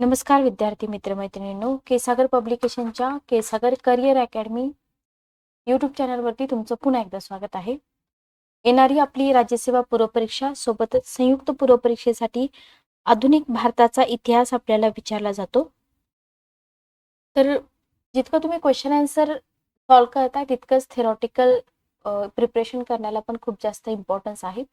नमस्कार विद्यार्थी मित्रमैत्रिणींनो केसागर पब्लिकेशनच्या केसागर करिअर अकॅडमी यूट्यूब चॅनलवरती तुमचं पुन्हा एकदा स्वागत आहे. येणारी आपली राज्यसेवा पूर्वपरीक्षा सोबतच संयुक्त पूर्वपरीक्षेसाठी आधुनिक भारताचा इतिहास आपल्याला विचारला जातो. तर जितकं तुम्ही क्वेश्चन आन्सर सॉल्व करताय तितकंच थेरॉटिकल प्रिपरेशन करण्याला पण खूप जास्त इम्पॉर्टन्स आहे.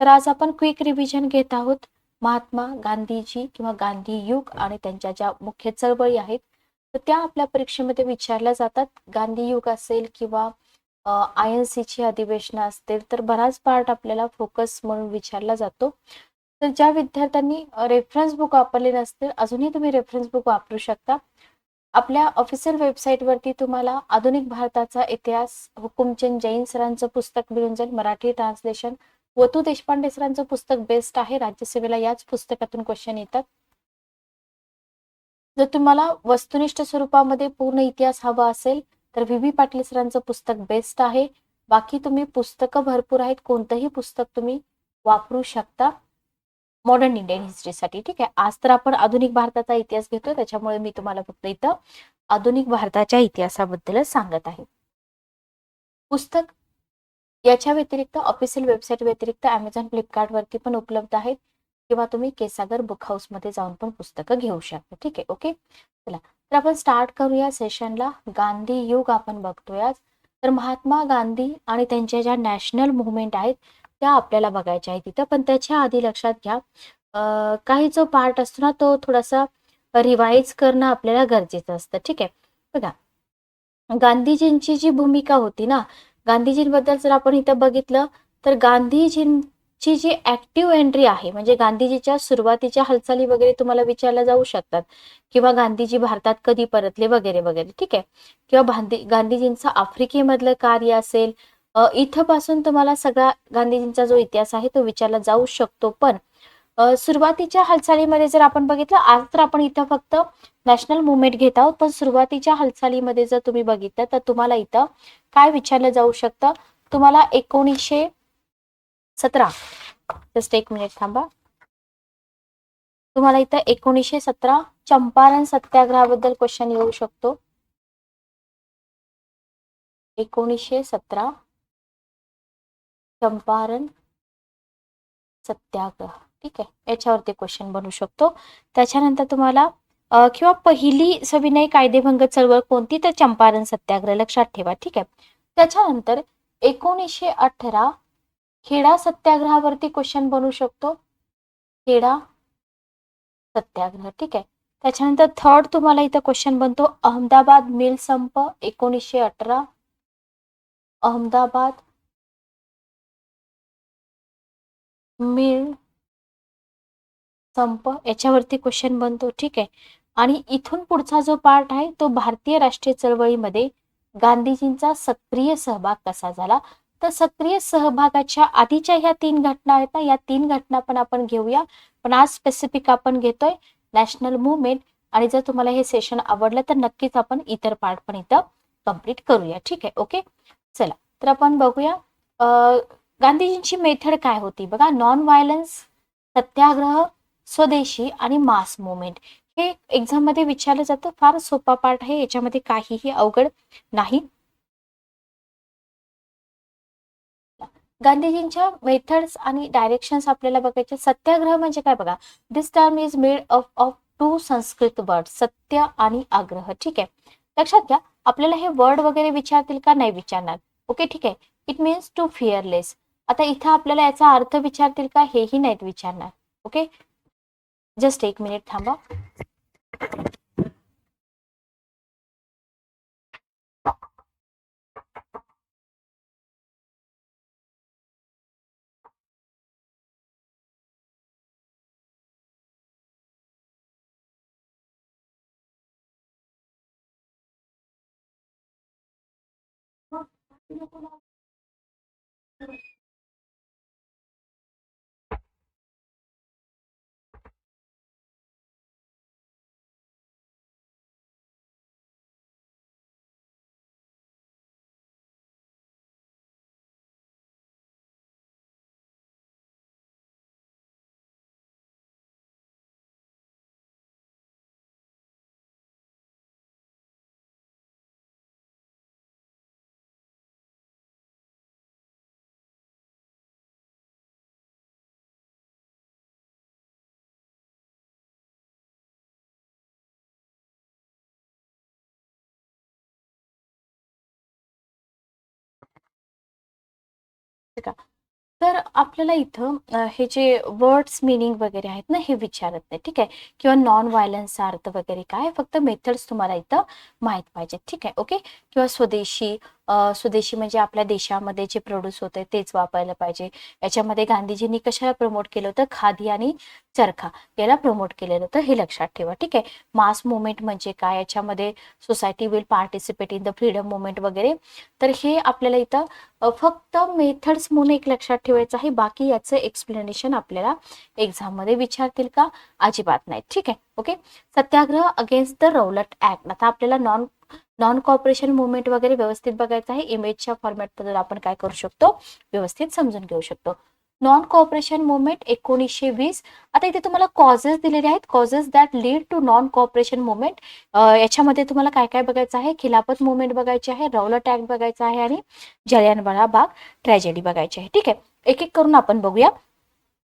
तर आज आपण क्विक रिव्हिजन घेत आहोत. महात्मा गांधीजी किंवा गांधी युग आणि त्यांच्या ज्या मुख्य चळवळी आहेत तर त्या आपल्या परीक्षेमध्ये विचारल्या जातात. गांधी युग असेल किंवा आय एन सीची अधिवेशनं असतील तर बराच पार्ट आपल्याला फोकस म्हणून विचारला जातो. तर ज्या विद्यार्थ्यांनी रेफरन्स बुक वापरले नसतील अजूनही तुम्ही रेफरन्स बुक वापरू शकता. आपल्या ऑफिशियल वेबसाईटवरती तुम्हाला आधुनिक भारताचा इतिहास हुकुमचंद जैन सरांचं पुस्तक मिळून जाईल मराठी ट्रान्सलेशन वतू देशपांडे सरांचं पुस्तक बेस्ट आहे. राज्यसेवेला याच पुस्तकातून क्वेश्चन येतात. जर तुम्हाला वस्तुनिष्ठ स्वरूपामध्ये पूर्ण इतिहास हवा असेल तर व्ही. व्ही. पाटील सरांचं पुस्तक बेस्ट आहे. बाकी तुम्ही पुस्तकं भरपूर आहेत. कोणतंही पुस्तक तुम्ही वापरू शकता. मॉडर्न इंडियन हिस्ट्रीसाठी ठीक आहे? आज तर आपण आधुनिक भारताचा इतिहास घेतोय. त्याच्यामुळे मी तुम्हाला फक्त इथं आधुनिक भारताच्या इतिहासाबद्दलच सांगत आहे. पुस्तक याच्या व्यतिरिक्त ऑफिशियल वेबसाईट व्यतिरिक्त अमेझॉन फ्लिपकार्टवरती पण उपलब्ध आहेत. किंवा तुम्ही केसागर बुक हाऊसमध्ये जाऊन पण पुस्तकं घेऊ शकता. ठीक आहे ओके चला तर आपण स्टार्ट करूया सेशनला गांधी युग आपण बघतोय तर महात्मा गांधी आणि त्यांच्या ज्या नॅशनल मुवमेंट आहेत त्या आपल्याला बघायच्या आहेत तिथं. पण त्याच्या आधी लक्षात घ्या. काही जो पार्ट असतो ना तो थोडासा रिवाईज करणं आपल्याला गरजेचं असतं. ठीक आहे? बघा गांधीजींची जी भूमिका होती ना गांधीजींबद्दल जर आपण इथं बघितलं तर गांधीजींची जी ऍक्टिव्ह एंट्री आहे म्हणजे गांधीजीच्या सुरुवातीच्या हालचाली वगैरे तुम्हाला विचारल्या जाऊ शकतात. किंवा गांधीजी भारतात कधी परतले वगैरे वगैरे ठीक आहे? किंवा गांधी गांधीजींचं आफ्रिकेमधलं कार्य असेल इथं पासून तुम्हाला सगळा गांधीजींचा जो इतिहास आहे तो विचारला जाऊ शकतो. पण सुरुवातीच्या हालचालीमध्ये जर आपण बघितलं आज तर आपण इथं फक्त नॅशनल मुवमेंट घेत आहोत. पण सुरुवातीच्या हालचालीमध्ये जर तुम्ही बघितलं तर तुम्हाला इथं काय विचारलं जाऊ शकतं? तुम्हाला एकोणीसशे सतरा. जस्ट एक मिनिट थांबा. तुम्हाला इथं एकोणीसशे सतरा चंपारण सत्याग्रहाबद्दल क्वेश्चन येऊ शकतो. एकोणीसशे सतरा चंपारण सत्याग्रह. ठीक आहे? याच्यावरती क्वेश्चन बनवू शकतो. त्याच्यानंतर तुम्हाला किंवा पहिली सविनय कायदेभंग चळवळ कोणती? तर चंपारण सत्याग्रह लक्षात ठेवा ठीक आहे? त्याच्यानंतर एकोणीसशे अठरा खेडा सत्याग्रहावरती क्वेश्चन बनवू शकतो. खेडा सत्याग्रह ठीक आहे? त्याच्यानंतर थर्ड तुम्हाला इथं क्वेश्चन बनतो अहमदाबाद मिल संप एकोणीसशे अठरा. अहमदाबाद मिल संप याच्यावरती क्वेश्चन बनतो ठीक आहे? आणि इथून पुढचा जो पार्ट आहे तो भारतीय राष्ट्रीय चळवळीमध्ये गांधीजींचा सक्रिय सहभाग कसा झाला? तर सक्रिय सहभागाच्या आधीच्या ह्या तीन घटना आहेत ना या तीन घटना पण आपण घेऊया. पण आज स्पेसिफिक आपण घेतोय नॅशनल मुवमेंट आणि जर तुम्हाला हे सेशन आवडलं तर नक्कीच आपण इतर पार्ट पण इथं कंप्लीट करूया ठीक आहे? ओके चला तर आपण बघूया. गांधीजींची मेथड काय होती? बघा नॉन व्हायलन्स सत्याग्रह स्वदेशी आणि मास मुवमेंट. हे एक्झाममध्ये विचारलं जातं. फार सोपा पार्ट आहे. याच्यामध्ये काहीही अवघड नाही. गांधीजींच्या मेथड्स आणि डायरेक्शन्स आपल्याला बघायचे. सत्याग्रह म्हणजे काय बघा? This term is made of of two Sanskrit word सत्य आणि आग्रह. ठीक आहे? लक्षात घ्या. आपल्याला हे वर्ड वगैरे विचारतील का? नाही विचारणार. ओके? ठीक आहे? इट मीन्स टू फिअरलेस आता इथं आपल्याला याचा अर्थ विचारतील का? हेही नाहीत विचारणार. Okay? just take a minute thumb up. का? तर आपल्याला इथं हे जे वर्ड्स मिनिंग वगैरे आहेत ना हे विचारत नाही ठीक आहे? किंवा नॉन व्हायलन्सचा अर्थ वगैरे काय फक्त मेथड्स तुम्हाला इथं माहीत पाहिजेत ठीक आहे? ओके किंवा स्वदेशी स्वदेशी म्हणजे आपल्या देशामध्ये जे प्रोड्यूस होते तेच वापरायला पाहिजे. याच्यामध्ये गांधीजींनी कशाला प्रमोट केलं होतं? खादी आणि चरखा याला प्रमोट केलेलं होतं. हे लक्षात ठेवा. ठीक आहे? मास मुवमेंट म्हणजे काय? याच्यामध्ये society will participate in the freedom movement वगैरे. तर हे आपल्याला इथं फक्त मेथड्स म्हणून एक लक्षात ठेवायचं आहे. बाकी याचं एक्सप्लेनेशन आपल्याला एक्झाममध्ये विचारतील का? अजिबात नाही. ठीक आहे? Okay satyagraha against the Rowlatt act आता आपल्याला नॉन नॉन कॉपरेशन मुवमेंट वगैरे व्यवस्थित बघायचं आहे. इमेजच्या फॉर्मॅटबद्दल आपण काय करू शकतो? व्यवस्थित समजून घेऊ शकतो. नॉन कॉपरेशन मुवमेंट एकोणीसशे वीस. आता इथे तुम्हाला कॉजेस दिलेले आहेत. Causes that lead to non cooperation movement याच्यामध्ये तुम्हाला काय काय बघायचं आहे? खिलाफत मुवमेंट बघायची आहे. रौलट ऍक्ट बघायचा आहे आणि जलियानवाला बाग ट्रॅजेडी बघायची आहे. ठीक आहे? एक एक करून आपण बघूया.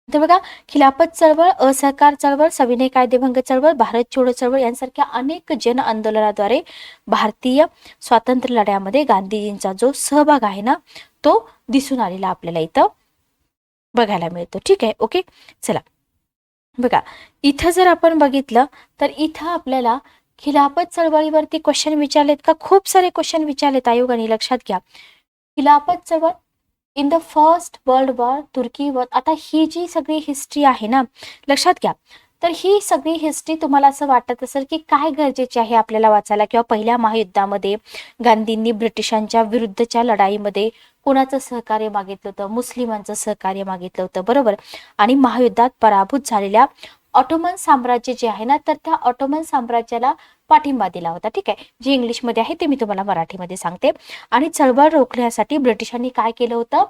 तर बघा खिलाफत चळवळ असहकार चळवळ सविनय कायदेभंग चळवळ भारत छोडो चळवळ यांसारख्या अनेक जन आंदोलनाद्वारे भारतीय स्वातंत्र्य लढ्यामध्ये गांधीजींचा जो सहभाग आहे ना तो दिसून आलेला आपल्याला इथं बघायला मिळतो. ठीक आहे? ओके? चला. बघा इथं जर आपण बघितलं तर इथं आपल्याला खिलाफत चळवळीवरती क्वेश्चन विचारलेत का? खूप सारे क्वेश्चन विचारलेत. आयोगाने लक्षात घ्या. खिलाफत चळवळ in the first world war तुर्की वर आता ही जी सगळी हिस्ट्री आहे ना लक्षात घ्या. तर ही सगळी हिस्ट्री तुम्हाला असं वाटत असेल की काय गरजेचे आहे आपल्याला वाचायला किंवा पहिल्या महायुद्धामध्ये गांधींनी ब्रिटिशांच्या विरुद्धच्या लढाईमध्ये कोणाचं सहकार्य मागितलं होतं? मुस्लिमांचं सहकार्य मागितलं होतं बरोबर? आणि महायुद्धात पराभूत झालेल्या ऑटोमन साम्राज्य जे आहे ना तर त्या ऑटोमन साम्राज्याला पाठिंबा दिला होता. ठीक आहे? जे इंग्लिशमध्ये आहे ते मी तुम्हाला मराठीमध्ये सांगते. आणि चळवळ रोखण्यासाठी ब्रिटिशांनी काय केलं होतं?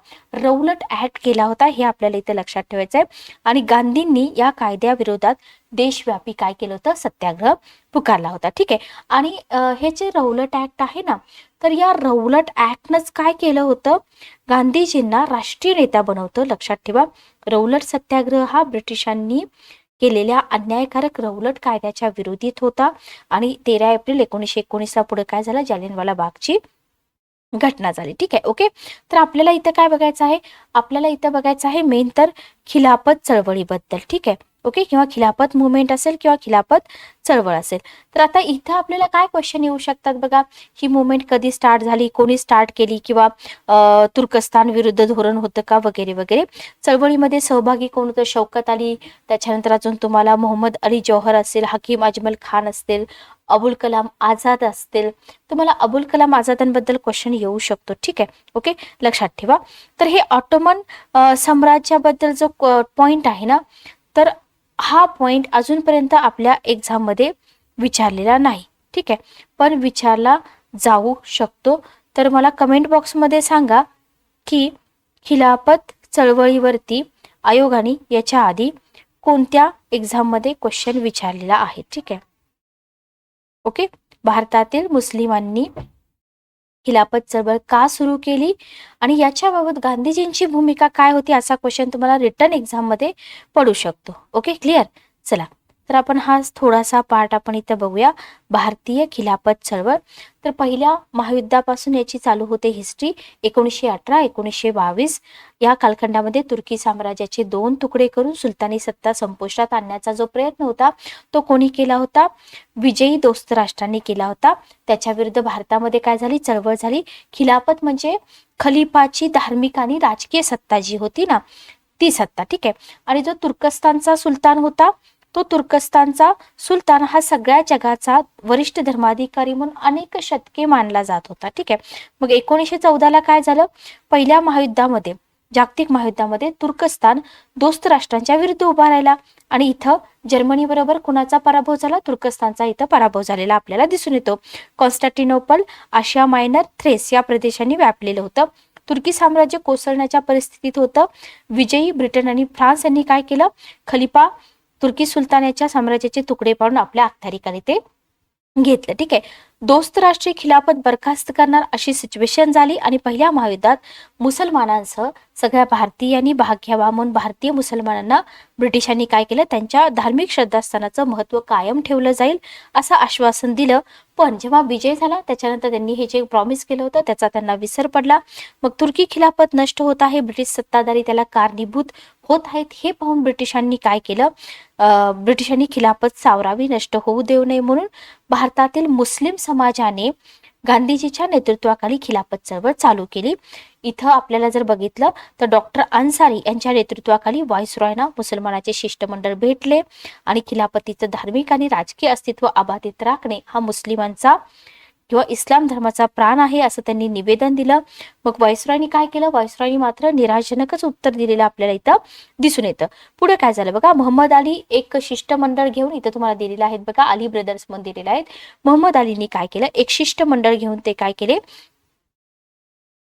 रौलट ऍक्ट केला होता हे आपल्याला इथे लक्षात ठेवायचं आहे आणि गांधींनी या कायद्याविरोधात देशव्यापी काय केलं होतं? सत्याग्रह पुकारला होता. ठीक आहे? आणि हे जे रौलट ऍक्ट आहे ना तर या रौलट ऍक्टनंच काय केलं होतं? गांधीजींना राष्ट्रीय नेता बनवतं लक्षात ठेवा. रौलट सत्याग्रह हा ब्रिटिशांनी केलेल्या अन्यायकारक रौलट कायद्याच्या विरोधीत होता. आणि तेरा एप्रिल एकोणीसशे एकोणीसला पुढे काय झालं? जालियनवाला बागची घटना झाली. ठीक आहे ओके? तर आपल्याला इथं काय बघायचं आहे? आपल्याला इथं बघायचं आहे मेन तर खिलाफत चळवळीबद्दल. ठीक आहे? ओके किंवा खिलाफत मुवमेंट असेल किंवा खिलाफत चळवळ असेल. तर आता इथं आपल्याला काय क्वेश्चन येऊ शकतात बघा? ही मुवमेंट कधी स्टार्ट झाली? कोणी स्टार्ट केली? किंवा तुर्कस्तान विरुद्ध धोरण होतं का? वगैरे वगैरे. चळवळीमध्ये सहभागी कोण होतं शौकत अली त्याच्यानंतर अजून तुम्हाला मोहम्मद अली जौहर असेल हकीम अजमल खान असतील अबुल कलाम आझाद असतील. तुम्हाला अबुल कलाम आझादांबद्दल क्वेश्चन येऊ शकतो. ठीक आहे? ओके लक्षात ठेवा. तर हे ऑटोमन साम्राज्याबद्दल जो पॉइंट आहे ना तर हा पॉईंट अजूनपर्यंत आपल्या एक्झाममध्ये विचारलेला नाही. ठीक आहे? पण विचारला जाऊ शकतो. तर मला कमेंट बॉक्समध्ये सांगा की खिलाफत चळवळीवरती आयोगाने याच्या आधी कोणत्या एक्झाममध्ये क्वेश्चन विचारलेला आहे? ठीक आहे? ओके भारतातील मुस्लिमांनी खिलाफत चळवळ का सुरू केली? आणि याच्याबाबत गांधीजींची भूमिका काय होती? असा क्वेश्चन तुम्हाला रिटर्न एक्झाममध्ये पडू शकतो. ओके क्लिअर चला. तर आपण हा थोडासा पार्ट आपण इथं बघूया. भारतीय खिलाफत चळवळ. तर पहिल्या महायुद्धापासून याची चालू होते हिस्ट्री एकोणीसशे अठरा एकोणीसशे बावीस. या कालखंडामध्ये तुर्की साम्राज्याचे दोन तुकडे करून सुलतानी सत्ता संपुष्टात आणण्याचा जो प्रयत्न होता तो कोणी केला होता? विजयी दोस्त राष्ट्रांनी केला होता. त्याच्या विरुद्ध भारतामध्ये काय झाली? चळवळ झाली. खिलाफत म्हणजे खलिफाची धार्मिक आणि राजकीय सत्ता जी होती ना ती सत्ता ठीक आहे. आणि जो तुर्कस्तानचा सुलतान होता तो तुर्कस्तानचा सुलतान हा सगळ्या जगाचा वरिष्ठ धर्माधिकारी म्हणून अनेक शतके मानला जात होता. ठीक आहे? मग एकोणीसशे चौदाला काय झालं? पहिल्या महायुद्धामध्ये जागतिक महायुद्धामध्ये तुर्कस्तान दोस्त राष्ट्रांच्या विरुद्ध उभा राहिला आणि इथं जर्मनी बरोबर कुणाचा पराभव झाला? तुर्कस्तानचा इथं पराभव झालेला आपल्याला दिसून येतो. कॉन्स्टॅटिनोपल आशिया मायनर थ्रेस या प्रदेशांनी व्यापलेलं होतं. तुर्की साम्राज्य कोसळण्याच्या परिस्थितीत होतं. विजयी ब्रिटन आणि फ्रान्स यांनी काय केलं? खलिफा तुर्की सुलतानाच्या साम्राज्याचे तुकडे पाडून आपल्या अखत्यारीखाली ते घेतलं. ठीक आहे. दोस्त राष्ट्रीय खिलाफत बरखास्त करणार अशी सिच्युएशन झाली आणि पहिल्या महायुद्धात मुसलमानांसह सगळ्या भारतीयांनी भाग घ्यावा म्हणून भारतीय मुसलमानांना ब्रिटिशांनी काय केलं? त्यांच्या धार्मिक श्रद्धास्थानाचं महत्त्व कायम ठेवलं जाईल असं आश्वासन दिलं. पण जेव्हा विजय झाला त्याच्यानंतर त्यांनी हे जे प्रॉमिस केलं होतं त्याचा त्यांना विसर पडला. मग तुर्की खिलाफत नष्ट होत आहे ब्रिटिश सत्ताधारी त्याला कारणीभूत होत आहेत हे पाहून ब्रिटिशांनी काय केलं? ब्रिटिशांनी खिलाफत सावरावी नष्ट होऊ देऊ नये म्हणून भारतातील मुस्लिम समाजाने गांधीजीच्या नेतृत्वाखाली खिलाफत चळवळ चालू केली. इथं आपल्याला जर बघितलं तर डॉक्टर अन्सारी यांच्या नेतृत्वाखाली व्हाईसरॉयना मुसलमानाचे शिष्टमंडळ भेटले आणि खिलाफतीचं धार्मिक आणि राजकीय अस्तित्व अबाधित राखणे हा मुस्लिमांचा किंवा इस्लाम धर्माचा प्राण आहे असं त्यांनी निवेदन दिलं. मग वायसरायनी काय केलं? वायसरायनी मात्र निराशजनकच उत्तर दिलेलं आपल्याला इथं दिसून येतं. पुढे काय झालं? बघा मोहम्मद अली एक शिष्टमंडळ घेऊन इथं तुम्हाला दिलेलं आहेत बघा अली ब्रदर्स म्हणून दिलेले आहेत. मोहम्मद अलीनी काय केलं? एक शिष्टमंडळ घेऊन ते काय केले?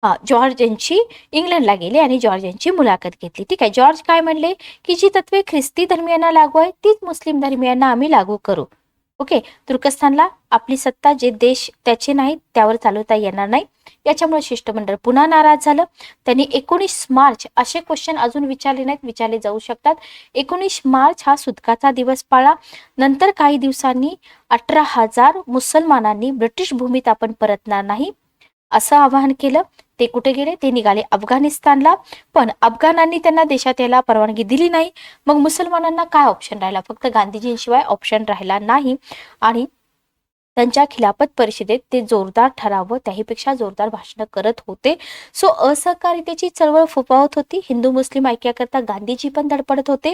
हा जॉर्ज यांची इंग्लंडला गेले आणि जॉर्ज यांची मुलाखत घेतली. ठीक आहे जॉर्ज काय म्हणले? की जी तत्वे ख्रिस्ती धर्मियांना लागू आहे तीच मुस्लिम धर्मियांना आम्ही लागू करू. ओके तुर्कस्तानला आपली सत्ता जे देश त्याचे नाहीत त्यावर चालवता येणार नाही. याच्यामुळे शिष्टमंडळ पुन्हा नाराज झालं. त्यांनी एकोणीस मार्च असे क्वेश्चन अजून विचारले नाहीत विचारले जाऊ शकतात. एकोणीस मार्च हा सुतकाचा दिवस पाळला नंतर काही दिवसांनी अठरा हजार मुसलमानांनी ब्रिटिश भूमीत आपण परतणार नाही. असं आवाहन केलं. ते कुठे गेले? ते निघाले अफगाणिस्तानला. पण अफगाणांनी त्यांना देशात यायला परवानगी दिली नाही. मग मुसलमानांना काय ऑप्शन राहिला? फक्त गांधीजींशिवाय ऑप्शन राहिला नाही. आणि त्यांच्या खिलाफत परिषदेत ते जोरदार ठराव त्याहीपेक्षा जोरदार भाषण करत होते. सो असहकारितेची चळवळ फुफावत होती. हिंदू मुस्लिम ऐक्याकरता गांधीजी पण धडपडत होते.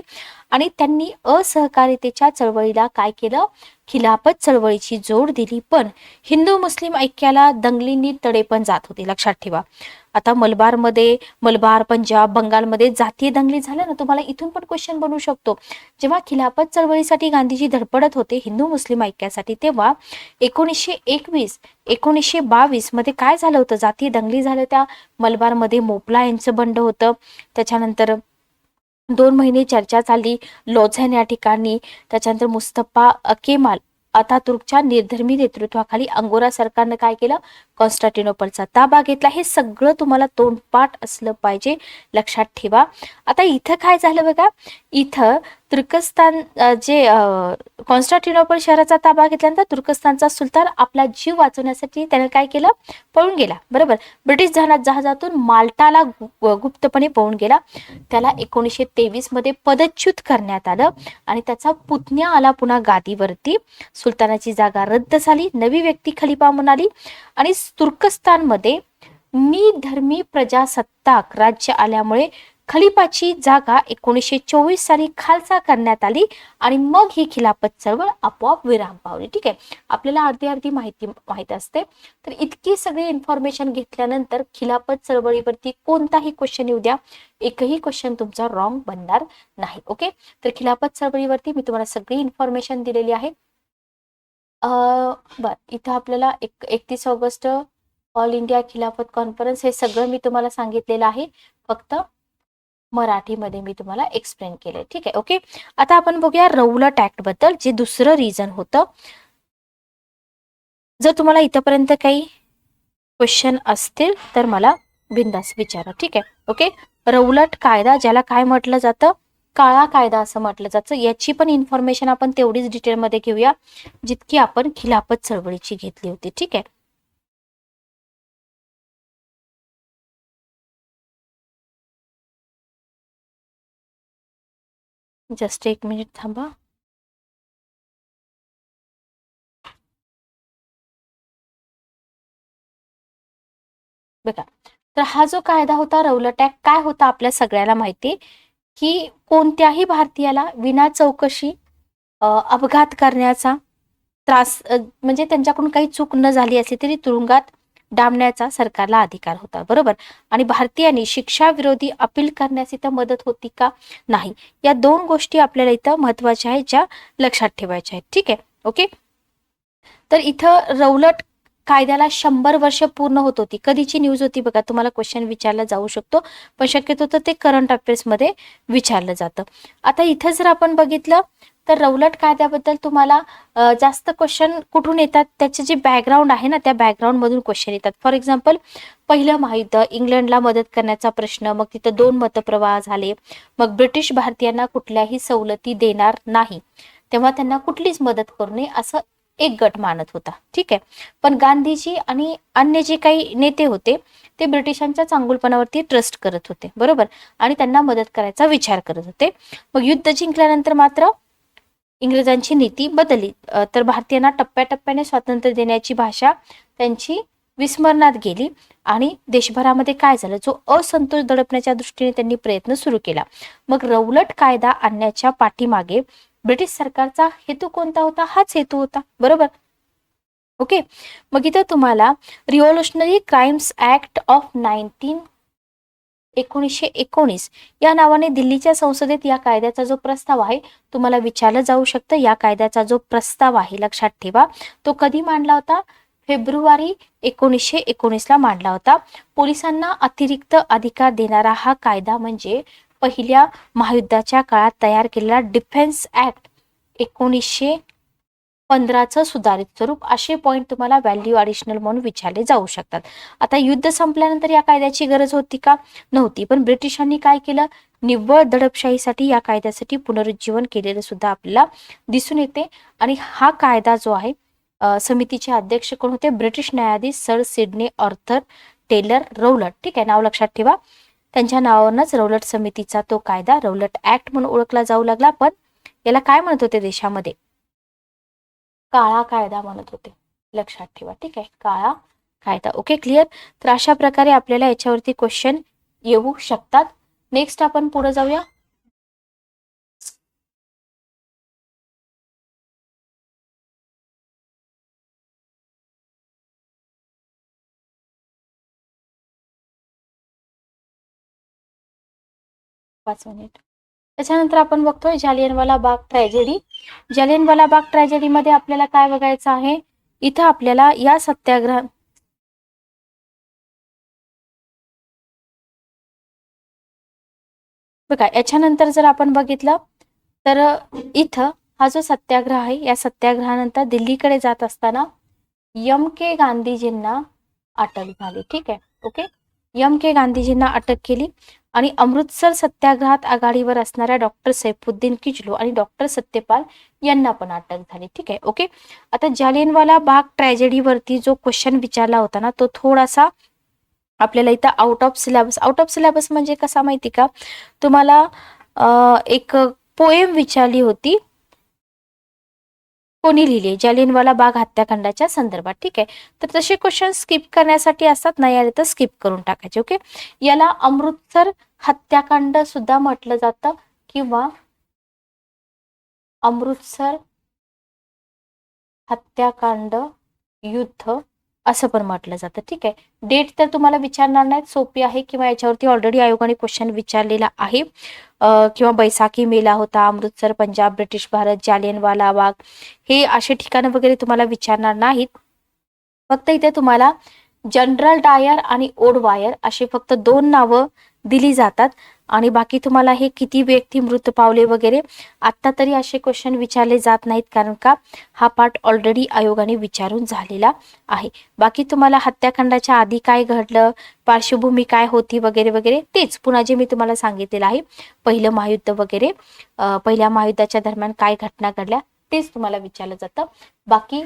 आणि त्यांनी असहकारितेच्या चळवळीला काय केलं? खिलाफत चळवळीची जोड दिली पण हिंदू मुस्लिम ऐक्याला दंगलींनी तडे पण जात होते. लक्षात ठेवा. आता मलबारमध्ये मलबार पंजाब बंगालमध्ये जातीय दंगली झाल्या ना तुम्हाला इथून पण क्वेश्चन बनवू शकतो. जेव्हा खिलाफत चळवळीसाठी गांधीजी धडपडत होते हिंदू मुस्लिम ऐक्यासाठी तेव्हा एकोणीसशे एकवीस एकोणीसशे बावीसमध्ये काय झालं होतं? जातीय दंगली झाल्या त्या मलबारमध्ये मोपला यांचं बंड होतं. त्याच्यानंतर दोन महिने चर्चा झाली. लोझॅन या ठिकाणी त्याच्यानंतर मुस्तफा केमाल अतातुर्कच्या निर्धर्मी नेतृत्वाखाली अंगोरा सरकारनं काय केलं? कॉन्स्टॅटिनोपलचा ताबा घेतला. हे सगळं तुम्हाला तोंडपाठ असलं पाहिजे. लक्षात ठेवा. आता इथं काय झालं बघा? इथं तुर्कस्तान जे कॉन्स्टॅन्टिनोपल शहराचा ताबा घेतल्यानंतर तुर्कस्तानचा सुलतान आपला जीव वाचवण्यासाठी त्याने काय केलं? पळून गेला. बरोबर? ब्रिटिश जहाजात जहाजातून माल्टाला गु- गुप्तपणे पळून गेला. त्याला एकोणीसशे तेवीसमध्ये पदच्युत करण्यात आलं आणि त्याचा पुतण्या आला पुन्हा गादीवरती. सुलतानाची जागा रद्द झाली. नवी व्यक्ती खलिफा म्हणाली. आणि तुर्कस्तानमध्ये निधर्मी प्रजासत्ताक राज्य आल्यामुळे खलिफाची जागा एकोणीसशे चोवीस साली खालसा करण्यात आली आणि मग ही खिलाफत चळवळ आपोआप विराम पावली. ठीक आहे? आपल्याला अर्धी अर्धी माहिती माहीत असते. तर इतकी सगळी इन्फॉर्मेशन घेतल्यानंतर खिलाफत चळवळीवरती कोणताही क्वेश्चन येऊ द्या. एकही क्वेश्चन तुमचा रॉंग बनणार नाही. ओके तर खिलाफत चळवळीवरती मी तुम्हाला सगळी इन्फॉर्मेशन दिलेली आहे. बर. इथं आपल्याला एक एकतीस August all India Khilafat conference हे सगळं मी तुम्हाला सांगितलेलं आहे. फक्त मराठीमध्ये मी तुम्हाला एक्सप्लेन केलंय. ठीक आहे ओके आता आपण बघूया रौलट टॅक्टबद्दल जे दुसरं रिझन होतं. जर तुम्हाला इथपर्यंत काही क्वेश्चन असतील तर मला बिंदास विचारा. ठीक आहे ओके रौलट कायदा ज्याला काय म्हटलं जातं? काळा कायदा असं म्हटलं जातं. याची पण इन्फॉर्मेशन आपण तेवढीच डिटेलमध्ये घेऊया जितकी आपण खिलाफत चळवळीची घेतली होती. ठीक आहे जस्ट एक मिनिट थांबा बघा तर हा जो कायदा होता रौलट ऍक्ट काय होता आपल्या सगळ्याला माहिती? की कोणत्याही भारतीयाला विना चौकशी अपघात करण्याचा त्रास म्हणजे त्यांच्याकडून काही चूक न झाली असली तरी तुरुंगात डांबण्याचा सरकारला अधिकार होता बरोबर? आणि भारतीयांनी शिक्षा विरोधी अपील करण्यास इथं मदत होती का? नाही. या दोन गोष्टी आपल्याला इथं महत्त्वाच्या आहेत ज्या लक्षात ठेवायच्या आहेत. ठीक आहे? ओके? तर इथं रौलट कायद्याला शंभर वर्ष पूर्ण होत होती. कधीची न्यूज होती बघा तुम्हाला क्वेश्चन विचारला जाऊ शकतो. पण शक्यतो तर ते करंट अफेअर्समध्ये विचारलं जातं. आता इथं जर आपण बघितलं तर रौलट कायद्याबद्दल तुम्हाला जास्त क्वेश्चन कुठून येतात? त्याचे जे बॅकग्राऊंड आहे ना त्या बॅकग्राऊंडमधून क्वेश्चन येतात. फॉर एक्झाम्पल पहिलं महायुद्ध इंग्लंडला मदत करण्याचा प्रश्न मग तिथं दोन मतप्रवाह झाले. मग ब्रिटिश भारतीयांना कुठल्याही सवलती देणार नाही. तेव्हा त्यांना कुठलीच मदत करू नये असं एक गट मानत होता. ठीक आहे? पण गांधीजी आणि अन्य जे काही नेते होते ते ब्रिटिशांच्या चांगुलपणावरती ट्रस्ट करत होते. बरोबर? आणि त्यांना मदत करायचा विचार करत होते. मग युद्ध जिंकल्यानंतर मात्र इंग्रजांची नीती बदलली. तर भारतीयांना टप्प्याटप्प्याने स्वातंत्र्य देण्याची भाषा त्यांची विस्मरणात गेली आणि देशभरामध्ये काय झालं? जो असंतोष दडपण्याच्या दृष्टीने त्यांनी प्रयत्न सुरू केला. मग रौलट कायदा आणण्याच्या पाठीमागे ब्रिटिश सरकारचा हेतू कोणता होता? हाच हेतू होता. बरोबर? ओके मग इथं तुम्हाला revolutionary crimes act of nineteen एकोणीसशे एकोणीस या नावाने दिल्लीच्या संसदेत या कायद्याचा जो प्रस्ताव आहे तुम्हाला विचारलं जाऊ शकतं. या कायद्याचा जो प्रस्ताव आहे लक्षात ठेवा. तो कधी मांडला होता? फेब्रुवारी एकोणीसशे एकोणीसला मांडला होता. पोलिसांना अतिरिक्त अधिकार देणारा हा कायदा म्हणजे पहिल्या महायुद्धाच्या काळात तयार केलेला डिफेन्स ऍक्ट एकोणीसशे पंधराचं सुधारित स्वरूप. असे पॉईंट तुम्हाला व्हॅल्यू ॲडिशनल म्हणून विचारले जाऊ शकतात. आता युद्ध संपल्यानंतर या कायद्याची गरज होती का? नव्हती. पण ब्रिटिशांनी काय केलं? निव्वळ दडपशाहीसाठी या कायद्यासाठी पुनरुज्जीवन केलेलं सुद्धा आपल्याला दिसून येते. आणि हा कायदा जो आहे समितीचे अध्यक्ष कोण होते? ब्रिटिश न्यायाधीश sir Sidney Arthur Taylor Rowlatt ठीक आहे नाव लक्षात ठेवा. त्यांच्या नावावरूनच रौलट समितीचा तो कायदा रौलट ऍक्ट म्हणून ओळखला जाऊ लागला. पण याला काय म्हणत होते देशामध्ये? काळा कायदा म्हणत होते. लक्षात ठेवा ठीक आहे? काळा कायदा. Okay clear? तर अशा प्रकारे आपल्याला याच्यावरती क्वेश्चन येऊ शकतात. नेक्स्ट आपण पुढे जाऊया. पाच मिनिट. त्याच्यानंतर आपण बघतोय जालियनवाला बाग ट्रॅजेडी. जालियनवाला बाग ट्रॅजेडीमध्ये आपल्याला काय बघायचं आहे? इथं आपल्याला या सत्याग्रह बघा याच्यानंतर जर आपण बघितलं तर इथं हा जो सत्याग्रह आहे या सत्याग्रहानंतर दिल्लीकडे जात असताना यम के गांधीजींना अटक झाली. ठीक आहे? ओके? यम के गांधीजींना अटक केली. आणि अमृतसर सत्याग्रहात आघाडीवर असणाऱ्या डॉक्टर सैफुद्दीन किजलो आणि डॉक्टर सत्यपाल यांना पण अटक झाली. ठीक आहे? ओके? आता जालियनवाला बाग ट्रॅजेडीवरती जो क्वेश्चन विचारला होता ना तो थोडासा आपल्याला इथं out of syllabus out of syllabus म्हणजे कसा माहिती का? तुम्हाला एक पोएम विचारली होती. कोणी लिहिले? जालियनवाला बाग हत्याकांडाच्या संदर्भात. ठीक आहे? तर तसे क्वेश्चन स्किप करण्यासाठी असतात नाही आले तर स्किप करून टाकायचे. ओके? याला अमृतसर हत्याकांड सुद्धा म्हटलं जातं किंवा अमृतसर हत्याकांड युद्ध असं पण म्हटलं जातं. ठीक आहे. डेट तर तुम्हाला विचारणार नाहीत. सोपी आहे किंवा याच्यावरती ऑलरेडी आयोगाने क्वेश्चन विचारलेला आहे. किंवा बैसाखी मेला होता अमृतसर पंजाब ब्रिटिश भारत जालियनवाला बाग हे असे ठिकाणं वगैरे तुम्हाला विचारणार नाहीत. फक्त इथे तुम्हाला जनरल डायर आणि ओड वायर असे फक्त दोन नावं दिली जातात. आणि बाकी तुम्हाला हे किती व्यक्ती मृत पावले वगैरे आत्ता तरी असे क्वेश्चन विचारले जात नाहीत कारण का हा पाठ ऑलरेडी आयोगाने विचारून झालेला आहे. बाकी तुम्हाला हत्याकांडाच्या आधी काय घडलं पार्श्वभूमी काय होती वगैरे वगैरे तेच पुन्हा जे मी तुम्हाला सांगितलेलं आहे. पहिलं महायुद्ध वगैरे पहिल्या महायुद्धाच्या दरम्यान काय घटना घडल्या तेच तुम्हाला विचारलं जातं. बाकी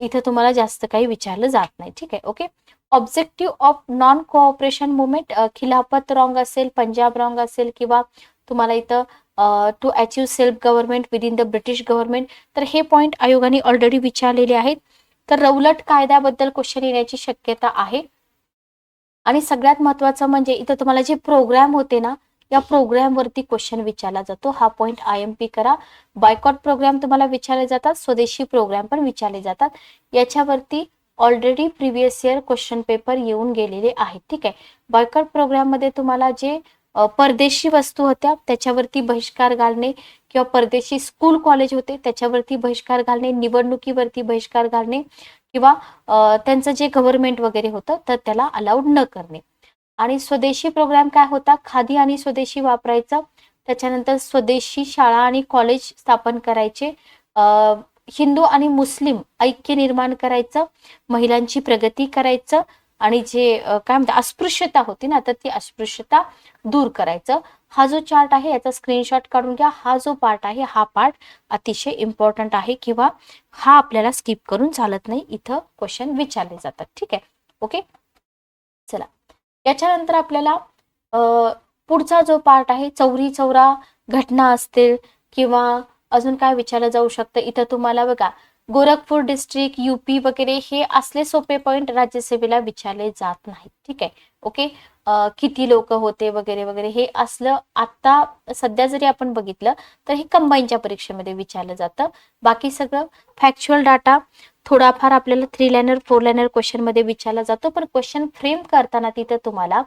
इथं तुम्हाला जास्त काही विचारलं जात नाही. ठीक आहे okay objective of non cooperation movement Khilafat wrong असेल पंजाब रॉंग असेल किंवा तुम्हाला इथं to achieve self government within the British government तर हे पॉईंट आयोगाने ऑलरेडी विचारलेले आहेत. तर रौलट कायद्याबद्दल क्वेश्चन येण्याची शक्यता आहे. आणि सगळ्यात महत्वाचं म्हणजे इथं तुम्हाला जे प्रोग्राम होते ना या प्रोग्रॅमवरती क्वेश्चन विचारला जातो. हा पॉईंट आय एम पी करा. बायकॉट प्रोग्राम तुम्हाला विचारले जातात. स्वदेशी प्रोग्राम पण विचारले जातात. याच्यावरती already previous year question paper येऊन गेलेले आहेत. ठीक आहे? बॉयकॉट प्रोग्राममध्ये तुम्हाला जे परदेशी वस्तू होत्या त्याच्यावरती बहिष्कार घालणे किंवा परदेशी स्कूल कॉलेज होते त्याच्यावरती बहिष्कार घालणे निवडणुकीवरती बहिष्कार घालणे किंवा त्यांचं जे गव्हर्नमेंट वगैरे होतं तर त्याला अलाउड न करणे. आणि स्वदेशी प्रोग्राम काय होता? खादी आणि स्वदेशी वापरायचं. त्याच्यानंतर स्वदेशी शाळा आणि कॉलेज स्थापन करायचे. हिंदू आणि मुस्लिम ऐक्य निर्माण करायचं. महिलांची प्रगती करायचं. आणि जे काय म्हणतात अस्पृश्यता होती ना तर ती अस्पृश्यता दूर करायचं. हा जो चार्ट आहे याचा स्क्रीनशॉट काढून घ्या. हा जो पार्ट आहे हा पार्ट अतिशय इम्पॉर्टंट आहे किंवा हा आपल्याला स्किप करून चालत नाही. इथं क्वेश्चन विचारले जातात. ठीक आहे? ओके चला. याच्यानंतर आपल्याला पुढचा जो पार्ट आहे चौरी चौरा घटना असतील किंवा अजून काय विचारलं जाऊ शकतं इथं तुम्हाला बघा गोरखपूर डिस्ट्रिक्ट युपी वगैरे हे असले सोपे पॉईंट राज्यसेवेला विचारले जात नाहीत. ठीक आहे? ओके आ, किती लोक होते वगैरे वगैरे हे असलं आता सध्या जरी आपण बघितलं तर हे कंबाईनच्या परीक्षेमध्ये विचारलं जातं. बाकी सगळं फॅक्च्युअल डाटा थोडाफार आपल्याला थ्री लायनर फोर लायनर क्वेश्चनमध्ये विचारला जातो. पण क्वेश्चन फ्रेम करताना तिथं तुम्हाला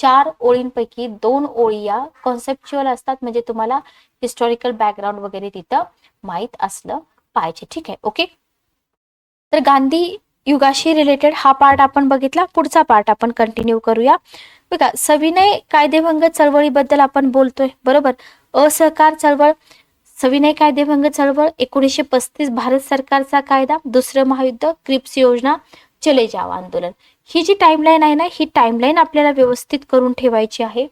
चार ओळींपैकी दोन ओळी या कॉन्सेप्च्युअल असतात. म्हणजे तुम्हाला हिस्टॉरिकल बॅकग्राऊंड वगैरे तिथं माहीत असलं पाहिजे. ठीक आहे. ओके तर गांधी युगाशी रिलेटेड हा पार्ट आपण बघितला. पुढचा पार्ट आपण कंटिन्यू करूया. बघा सविनय कायदेभंग चळवळीबद्दल आपण बोलतोय. बरोबर? असहकार चळवळ सविनय कायदेभंग चळवळ एकोणीसशे पस्तीस भारत सरकारचा कायदा दुसरं महायुद्ध क्रिप्स योजना चले जाव आंदोलन. ही जी टाइमलाईन आहे ना ही टाइमलाईन आपल्याला व्यवस्थित करून ठेवायची आहे.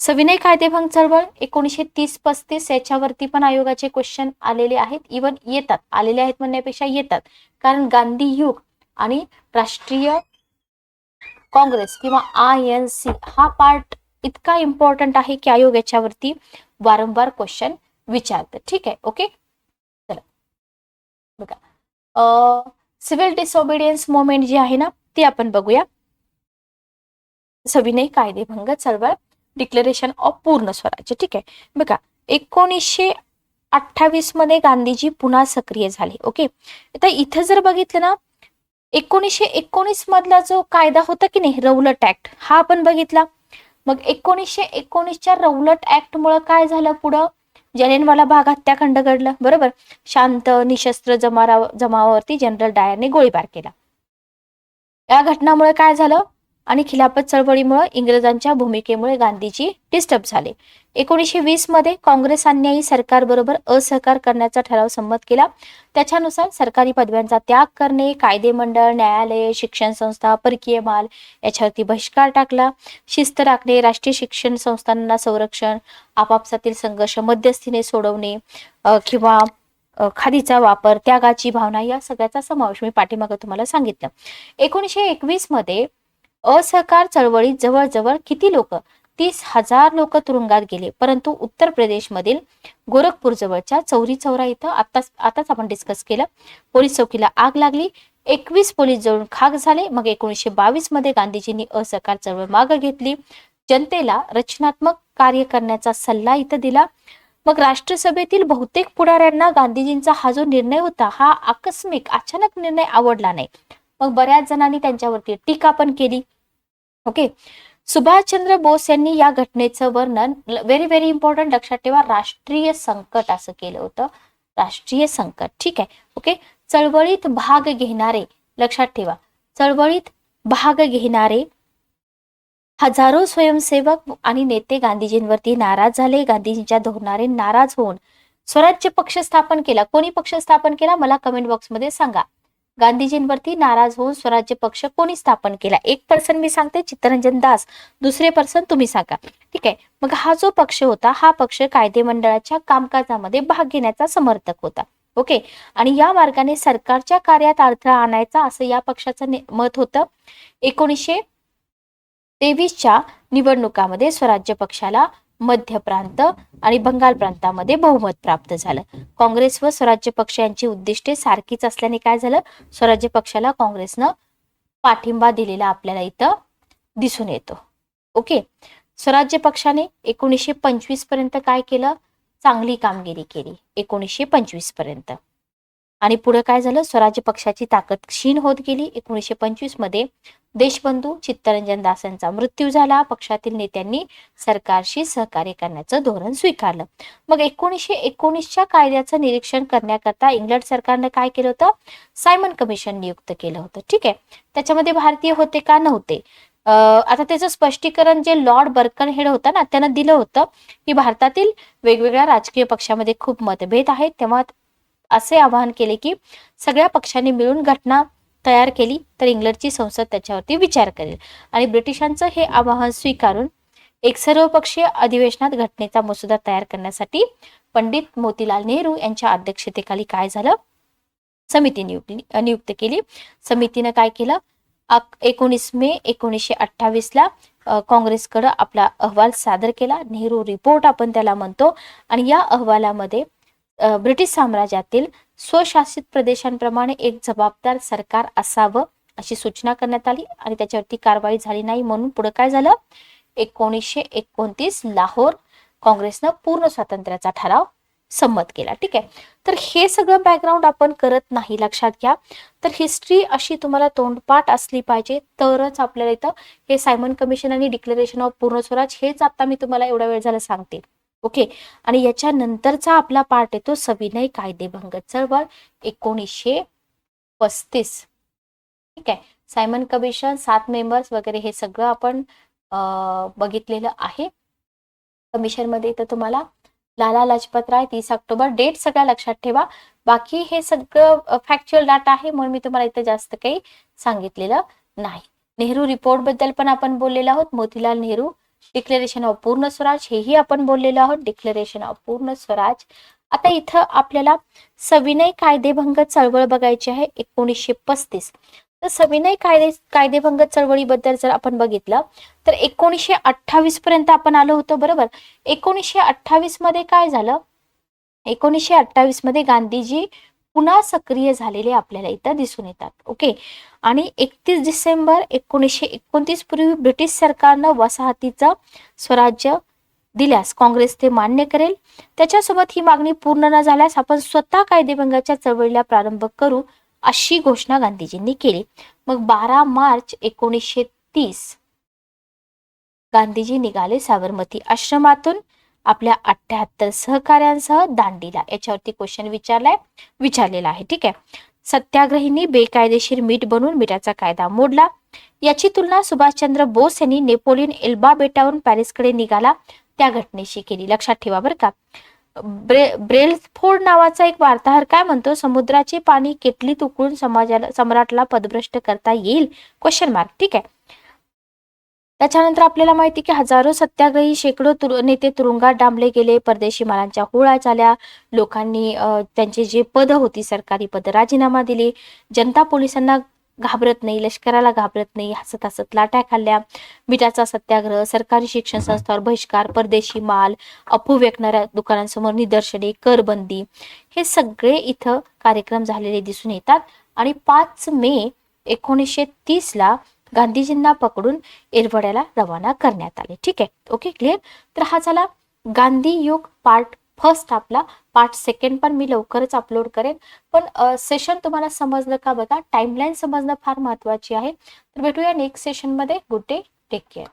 सविनय कायदेभंग चळवळ एकोणीसशे तीस पस्तीस याच्यावरती पण आयोगाचे क्वेश्चन आलेले आहेत. इवन येतात. आलेले आहेत म्हणण्यापेक्षा येतात. कारण गांधी युग आणि राष्ट्रीय काँग्रेस किंवा आय एन सी हा पार्ट इतका इम्पॉर्टंट आहे की आयोग याच्यावरती वारंवार क्वेश्चन विचारतात. ठीक आहे? ओके? चला. बघा. सिव्हिल डिसओबिडियन्स मुवमेंट जी आहे ना ती आपण बघूया. सविनय कायदेभंग चळवळ डिक्लेरेशन ऑफ पूर्ण स्वराज्य. ठीक आहे? बघा. एकोणीसशे अठ्ठावीसमध्ये गांधीजी पुन्हा सक्रिय झाले. ओके? तर इथं जर बघितलं ना एकोणीसशे एकोणीस मधला जो कायदा होता की नाही रौलट ऍक्ट हा आपण बघितला. मग एकोणीसशे एकोणीसच्या रौलट ऍक्ट मुळे काय झालं पुढं? जलियनवाला भाग हत्याकांड घडलं. बरोबर? शांत निशस्त्र जमारा जमावावरती जनरल डायरने गोळीबार केला. या घटनामुळे काय झालं? आणि खिलाफत चळवळीमुळे इंग्रजांच्या भूमिकेमुळे गांधीजी डिस्टर्ब झाले. एकोणीसशे वीसमध्ये काँग्रेस अन्यायी सरकारबरोबर असहकार करण्याचा ठराव संमत केला. त्याच्यानुसार सरकारी पदव्यांचा त्याग करणे कायदे मंडळ न्यायालय शिक्षण संस्था परकीय माल याच्यावरती बहिष्कार टाकला. शिस्त राखणे राष्ट्रीय शिक्षण संस्थांना संरक्षण आपापसातील संघर्ष मध्यस्थीने सोडवणे किंवा खादीचा वापर त्यागाची भावना या सगळ्याचा समावेश मी पाठीमागे तुम्हाला सांगितलं. एकोणीसशे एकवीसमध्ये असहकार चळवळीत जवळजवळ किती लोक? तीस हजार लोक तुरुंगात गेले. परंतु उत्तर प्रदेशमधील गोरखपूर जवळच्या चौरी चौरा इथं आताच आताच आपण डिस्कस केलं. पोलीस चौकीला आग लागली. एकवीस पोलीस जळून खाक झाले. मग एकोणीसशे बावीसमध्ये गांधीजींनी असहकार चळवळ मागे घेतली. जनतेला रचनात्मक कार्य करण्याचा सल्ला इथं दिला. मग राष्ट्रसभेतील बहुतेक पुढाऱ्यांना गांधीजींचा हा जो निर्णय होता हा आकस्मिक अचानक निर्णय आवडला नाही. मग बऱ्याच जणांनी त्यांच्यावरती टीका पण केली. ओके सुभाषचंद्र बोस यांनी या घटनेचं वर्णन व्हेरी व्हेरी इम्पॉर्टंट लक्षात ठेवा राष्ट्रीय संकट असं केलं होतं. राष्ट्रीय संकट. ठीक आहे? ओके चळवळीत भाग घेणारे लक्षात ठेवा. चळवळीत भाग घेणारे हजारो स्वयंसेवक आणि नेते गांधीजींवरती नाराज झाले. गांधीजींच्या धोरणारे नाराज होऊन स्वराज्य पक्ष स्थापन केला. कोणी पक्ष स्थापन केला? मला कमेंट बॉक्समध्ये सांगा. गांधीजींवरती नाराज होऊन स्वराज्य पक्ष कोणी स्थापन केला? एक पर्सन मी सांगते चित्तरंजन दास. दुसरे पर्सन तुम्ही सांगा. ठीक आहे? मग हा जो पक्ष होता हा पक्ष कायदे मंडळाच्या कामकाजामध्ये भाग घेण्याचा समर्थक होता. ओके? आणि या मार्गाने सरकारच्या कार्यात अडथळा आणायचा असं या पक्षाचं मत होतं. एकोणीसशे तेवीसच्या निवडणुकामध्ये स्वराज्य पक्षाला मध्य प्रांत आणि बंगाल प्रांतामध्ये बहुमत प्राप्त झालं. काँग्रेस व स्वराज्य पक्ष यांची उद्दिष्टे सारखीच असल्याने काय झालं? स्वराज्य पक्षाला काँग्रेसनं पाठिंबा दिलेला आपल्याला इथं दिसून येतो. ओके? स्वराज्य पक्षाने एकोणीसशे पंचवीसपर्यंत काय केलं? चांगली कामगिरी केली. एकोणीसशे पंचवीसपर्यंत. आणि पुढे काय झालं? स्वराज्य पक्षाची ताकद क्षीण होत गेली. एकोणीसशे पंचवीसमध्ये देशबंधू चित्तरंजन दास यांचा मृत्यू झाला. पक्षातील नेत्यांनी सरकारशी सहकार्य करण्याचं धोरण स्वीकारलं. मग एकोणीसशे एकोणीसच्या कायद्याचं निरीक्षण करण्याकरता इंग्लंड सरकारनं काय केलं होतं? सायमन कमिशन नियुक्त केलं होतं. ठीक आहे. त्याच्यामध्ये भारतीय होते का? नव्हते. आता त्याचं स्पष्टीकरण जे लॉर्ड बर्कन हेड होता ना त्यानं दिलं होतं की भारतातील वेगवेगळ्या राजकीय पक्षामध्ये खूप मतभेद आहेत. तेव्हा असे आवाहन केले की सगळ्या पक्षांनी मिळून घटना तयार केली तर इंग्लंडची संसद त्याच्यावरती विचार करेल. आणि ब्रिटिशांचं हे आवाहन स्वीकारून एक सर्वपक्षीय अधिवेशनात घटनेचा मसुदा तयार करण्यासाठी पंडित मोतीलाल नेहरू यांच्या अध्यक्षतेखाली काय झालं? समिती नियुक्ती नियुक्त केली. समितीनं काय केलं? एकोणीस मे एकोणीसशे अठ्ठावीस ला काँग्रेसकडं आपला अहवाल सादर केला. नेहरू रिपोर्ट आपण त्याला म्हणतो. आणि या अहवालामध्ये ब्रिटिश साम्राज्यातील स्वशासित प्रदेशांप्रमाणे एक जबाबदार सरकार असावं अशी सूचना करण्यात आली आणि त्याच्यावरती कारवाई झाली नाही म्हणून पुढे काय झालं? एकोणीसशे एकोणतीस लाहोर काँग्रेसनं पूर्ण स्वातंत्र्याचा ठराव संमत केला. ठीक आहे? तर हे सगळं बॅकग्राऊंड आपण करत नाही लक्षात घ्या. तर हिस्ट्री अशी तुम्हाला तोंडपाठ असली पाहिजे तरच आपल्याला इथं हे सायमन कमिशन आणि डिक्लेरेशन ऑफ पूर्ण स्वराज हेच आता मी तुम्हाला एवढा वेळ झाला सांगते. ओके आणि याच्यानंतरचा आपला पार्ट येतो सविनय कायदेभंग. चळवळ एकोणीसशे पस्तीस. ठीक आहे. सायमन कमिशन सात मेंबर्स वगैरे हे सगळं आपण बघितलेलं आहे. कमिशनमध्ये तर इथं तुम्हाला लाला लजपत राय तीस ऑक्टोबर. डेट सगळ्या लक्षात ठेवा. बाकी हे सगळं फॅक्च्युअल डाटा आहे म्हणून मी तुम्हाला इथं जास्त काही सांगितलेलं नाही. नेहरू रिपोर्टबद्दल पण आपण बोललेलो आहोत. मोतीलाल नेहरू डिक्लेरेशन ऑफ पूर्ण स्वराज हेही आपण बोललेलो आहोत. डिक्लेरेशन ऑफ पूर्ण स्वराज आता इथं आपल्याला सविनय कायदेभंग चळवळ बघायची आहे एकोणीसशे पस्तीस. तर सविनय कायदे कायदेभंग चळवळीबद्दल जर आपण बघितलं तर एकोणीसशे अठ्ठावीस पर्यंत आपण आलो होतो बरोबर? एकोणीसशे अठ्ठावीसमध्ये काय झालं? एकोणीसशे अठ्ठावीसमध्ये गांधीजी पुन्हा सक्रिय झालेले आपल्याला इथं दिसून येतात. ओके आणि एकतीस डिसेंबर एकोणीसशे एकोणतीस पूर्वी ब्रिटिश सरकारनं वसाहतीचं स्वराज्य दिल्यास काँग्रेस ते मान्य करेल. त्याच्यासोबत ही मागणी पूर्ण न झाल्यास आपण स्वतः कायदेभंगाच्या चळवळीला प्रारंभ करू अशी घोषणा गांधीजींनी केली. मग बारा मार्च एकोणीसशे तीस गांधीजी निघाले साबरमती आश्रमातून. आपल्या अठ्याहत्तर सहकाऱ्यांसह दांडीला. याच्यावरती क्वेश्चन विचारलाय विचारलेला आहे. ठीक आहे? सत्याग्रहींनी बेकायदेशीर मीठ बनवून मिठाचा कायदा मोडला. याची तुलना सुभाषचंद्र बोस यांनी नेपोलियन एल्बा बेटावरून पॅरिसकडे निघाला. त्या घटनेशी केली. लक्षात ठेवा बरं का. ब्रे ब्रेलफोर्ड नावाचा एक वार्ताहर काय म्हणतो? समुद्राचे पाणी केटलीत उकळून समाजाला सम्राटला पदभ्रष्ट करता येईल? क्वेश्चन मार्क ठीक आहे? त्याच्यानंतर आपल्याला माहिती की हजारो सत्याग्रही शेकडो तुरु नेते तुरुंगात डांबले गेले. परदेशी मालांच्या होळा झाल्या. लोकांनी त्यांचे जे पद होती सरकारी पद राजीनामा दिले. जनता पोलिसांना घाबरत नाही लष्कराला घाबरत नाही. हसत हसत लाट्या खाल्ल्या. मिठाचा सत्याग्रह सरकारी शिक्षण संस्थांवर बहिष्कार परदेशी माल अफू विकणाऱ्या दुकानांसमोर निदर्शने करबंदी. हे सगळे इथं कार्यक्रम झालेले दिसून येतात. आणि पाच मे एकोणीसशे तीस ला गांधीजींना पकडून एरवड्याला रवाना करण्यात आले. ठीक आहे? ओके क्लिअर तर हा झाला गांधी युग पार्ट फर्स्ट आपला. पार्ट सेकंड पण मी लवकरच अपलोड करेन. पण सेशन तुम्हाला समजलं का बघा? टाइमलाईन समजणं फार महत्वाची आहे. तर भेटूया नेक्स्ट सेशनमध्ये गुड डे टेक केअर